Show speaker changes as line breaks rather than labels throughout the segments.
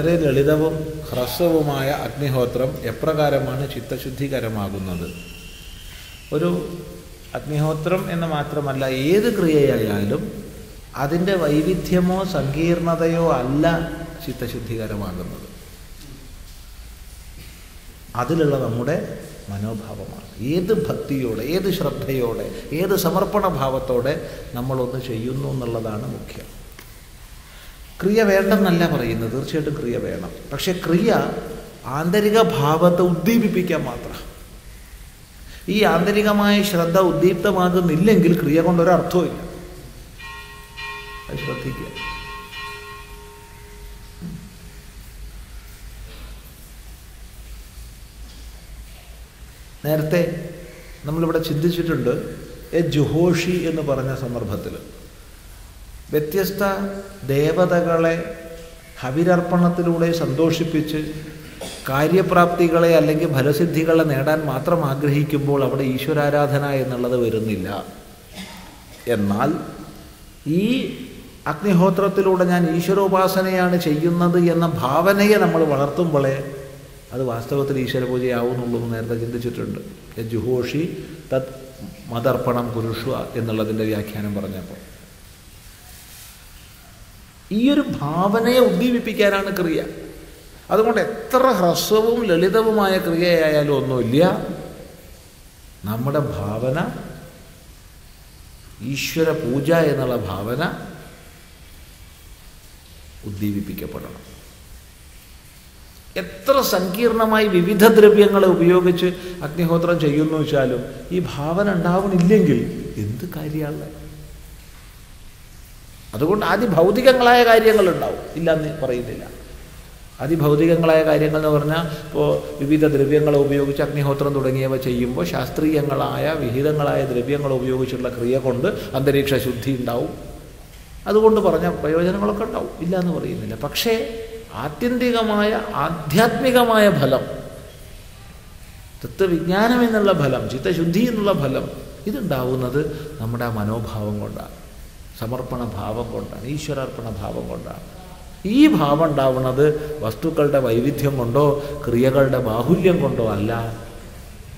വളരെ ലളിതവും ഹ്രസ്വവുമായ അഗ്നിഹോത്രം എപ്രകാരമാണ് ചിത്തശുദ്ധികരമാകുന്നത്? ഒരു അഗ്നിഹോത്രം എന്ന് മാത്രമല്ല ഏത് ക്രിയയായാലും അതിന്റെ വൈവിധ്യമോ സങ്കീർണതയോ അല്ല ചിത്തശുദ്ധികരമാകുന്നത്. അതിലുള്ള നമ്മുടെ മനോഭാവമാണ്. ഏത് ഭക്തിയോടെ ഏത് ശ്രദ്ധയോടെ ഏത് സമർപ്പണ ഭാവത്തോടെ നമ്മളൊന്ന് ചെയ്യുന്നു എന്നുള്ളതാണ് മുഖ്യം. ക്രിയ വേണ്ടെന്നല്ല പറയുന്നത്. തീർച്ചയായിട്ടും ക്രിയ വേണം. പക്ഷെ ക്രിയ ആന്തരിക ഭാവത്തെ ഉദ്ദീപിപ്പിക്കാൻ മാത്രം. ഈ ആന്തരികമായ ശ്രദ്ധ ഉദ്ദീപ്തമാകുന്നില്ലെങ്കിൽ ക്രിയ കൊണ്ടൊരർത്ഥവുമില്ല. അത് ശ്രദ്ധിക്കുക. നേരത്തെ നമ്മളിവിടെ ചിന്തിച്ചിട്ടുണ്ട് എ ജുഹോഷി എന്ന് പറഞ്ഞ സന്ദർഭത്തിൽ വ്യത്യസ്ത ദേവതകളെ ഹവിരർപ്പണത്തിലൂടെ സന്തോഷിപ്പിച്ച് കാര്യപ്രാപ്തികളെ അല്ലെങ്കിൽ ഫലസിദ്ധികളെ നേടാൻ മാത്രം ആഗ്രഹിക്കുമ്പോൾ അവിടെ ഈശ്വരാരാധന എന്നുള്ളത് വരുന്നില്ല. എന്നാൽ ഈ അഗ്നിഹോത്രത്തിലൂടെ ഞാൻ ഈശ്വരോപാസനയാണ് ചെയ്യുന്നത് എന്ന ഭാവനയെ നമ്മൾ വളർത്തുമ്പോളേ അത് വാസ്തവത്തിൽ ഈശ്വര പൂജയാവുന്നുള്ളൂ എന്ന് നേരത്തെ ചിന്തിച്ചിട്ടുണ്ട്. ജുഹോഷി തത് മതർപ്പണം കുരുഷ എന്നുള്ളതിന്റെ വ്യാഖ്യാനം പറഞ്ഞപ്പോൾ. ഈ ഒരു ഭാവനയെ ഉദ്ദീപിപ്പിക്കാനാണ് ക്രിയ. അതുകൊണ്ട് എത്ര ഹ്രസ്വവും ലളിതവുമായ ക്രിയയായാലും ഒന്നുമില്ല. നമ്മുടെ ഭാവന ഈശ്വര പൂജ എന്നുള്ള ഭാവന ഉദ്ദീപിപ്പിക്കപ്പെടണം. എത്ര സങ്കീർണമായി വിവിധ ദ്രവ്യങ്ങളെ ഉപയോഗിച്ച് അഗ്നിഹോത്രം ചെയ്യുന്നു വെച്ചാലും ഈ ഭാവന ഉണ്ടാവണില്ലെങ്കിൽ എന്ത് കാര്യമാണ് അതുകൊണ്ട് അതിഭൗതികങ്ങളായ കാര്യങ്ങളുണ്ടാവും. ഇല്ലെന്ന് പറയുന്നില്ല. അതിഭൗതികങ്ങളായ കാര്യങ്ങൾ എന്ന് പറഞ്ഞാൽ ഇപ്പോൾ വിവിധ ദ്രവ്യങ്ങൾ ഉപയോഗിച്ച് അഗ്നിഹോത്രം തുടങ്ങിയവ ചെയ്യുമ്പോൾ ശാസ്ത്രീയങ്ങളായ വിഹിതങ്ങളായ ദ്രവ്യങ്ങൾ ഉപയോഗിച്ചുള്ള ക്രിയ കൊണ്ട് അന്തരീക്ഷ ശുദ്ധി ഉണ്ടാവും. അതുകൊണ്ട് പറഞ്ഞ പ്രയോജനങ്ങളൊക്കെ ഉണ്ടാവും. ഇല്ല എന്ന് പറയുന്നില്ല. പക്ഷേ ആത്യന്തികമായ ആധ്യാത്മികമായ ഫലം തത്വവിജ്ഞാനം എന്നുള്ള ഫലം ചിത്തശുദ്ധി എന്നുള്ള ഫലം ഇതുണ്ടാവുന്നത് നമ്മുടെ ആ മനോഭാവം കൊണ്ടാണ്. സമർപ്പണ ഭാവം കൊണ്ടാണ് ഈശ്വരാർപ്പണ ഭാവം കൊണ്ടാണ്. ഈ ഭാവം ഉണ്ടാവുന്നത് വസ്തുക്കളുടെ വൈവിധ്യം കൊണ്ടോ ക്രിയകളുടെ ബാഹുല്യം കൊണ്ടോ അല്ല.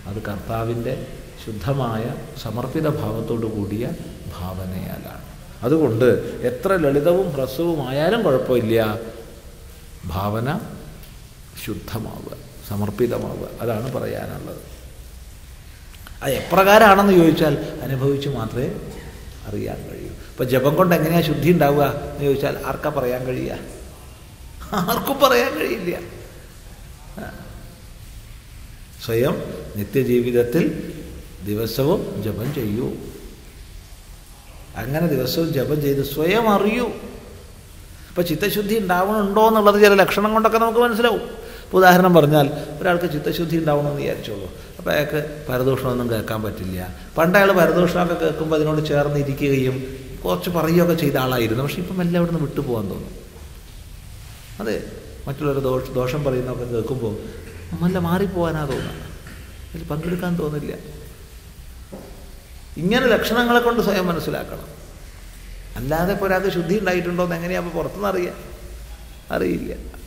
അത് കർത്താവിന്റെ ശുദ്ധമായ സമർപ്പിത ഭാവത്തോടു കൂടിയ ഭാവനയാലാണ്. അതുകൊണ്ട് എത്ര ലളിതവും ഹ്രസ്വവുമായാലും കുഴപ്പമില്ല. ഭാവന ശുദ്ധമാവുക സമർപ്പിതമാവുക അതാണ് പറയാനുള്ളത്. അത് എപ്രകാരമാണെന്ന് ചോദിച്ചാൽ അനുഭവിച്ച് മാത്രമേ അറിയാൻ കഴിയൂ. ഇപ്പം ജപം കൊണ്ട് എങ്ങനെയാ ശുദ്ധി ഉണ്ടാവുക എന്ന് ചോദിച്ചാൽ ആർക്കാ പറയാൻ കഴിയുക? ആർക്കും പറയാൻ കഴിയില്ല. സ്വയം നിത്യജീവിതത്തിൽ ദിവസവും ജപം ചെയ്യൂ. അങ്ങനെ ദിവസവും ജപം ചെയ്ത് സ്വയം അറിയൂ. അപ്പോൾ ചിത്തശുദ്ധി ഉണ്ടാവണുണ്ടോ എന്നുള്ളത് ചില ലക്ഷണം കൊണ്ടൊക്കെ നമുക്ക് മനസ്സിലാവും. ഇപ്പോൾ ഉദാഹരണം പറഞ്ഞാൽ ഒരാൾക്ക് ചിത്തശുദ്ധി ഉണ്ടാവണമെന്ന് വിചാരിച്ചോളൂ. അപ്പോൾ അയാൾക്ക് പരദൂഷണമൊന്നും കേൾക്കാൻ പറ്റില്ല. പണ്ട് അയാൾ പരദൂഷണമൊക്കെ കേൾക്കുമ്പോൾ അതിനോട് ചേർന്നിരിക്കുകയും കുറച്ച് പറയുകയൊക്കെ ചെയ്ത ആളായിരുന്നു. പക്ഷെ ഇപ്പം എല്ലാം അവിടെ നിന്ന് വിട്ടുപോകാൻ തോന്നും. അതെ മറ്റുള്ളവർ ദോഷ ദോഷം പറയുന്നതൊക്കെ കേൾക്കുമ്പോൾ നല്ല മാറിപ്പോകാനാ തോന്നുക. അതിൽ പങ്കെടുക്കാൻ തോന്നില്ല. ഇങ്ങനെ ലക്ഷണങ്ങളെ കൊണ്ട് സ്വയം മനസ്സിലാക്കണം. അല്ലാതെ ഇപ്പോൾ ഒരാൾക്ക് ശുദ്ധി ഉണ്ടായിട്ടുണ്ടോ എന്ന് എങ്ങനെയാണ് അപ്പോൾ പുറത്തുനിന്ന് അറിയാം? അറിയില്ല.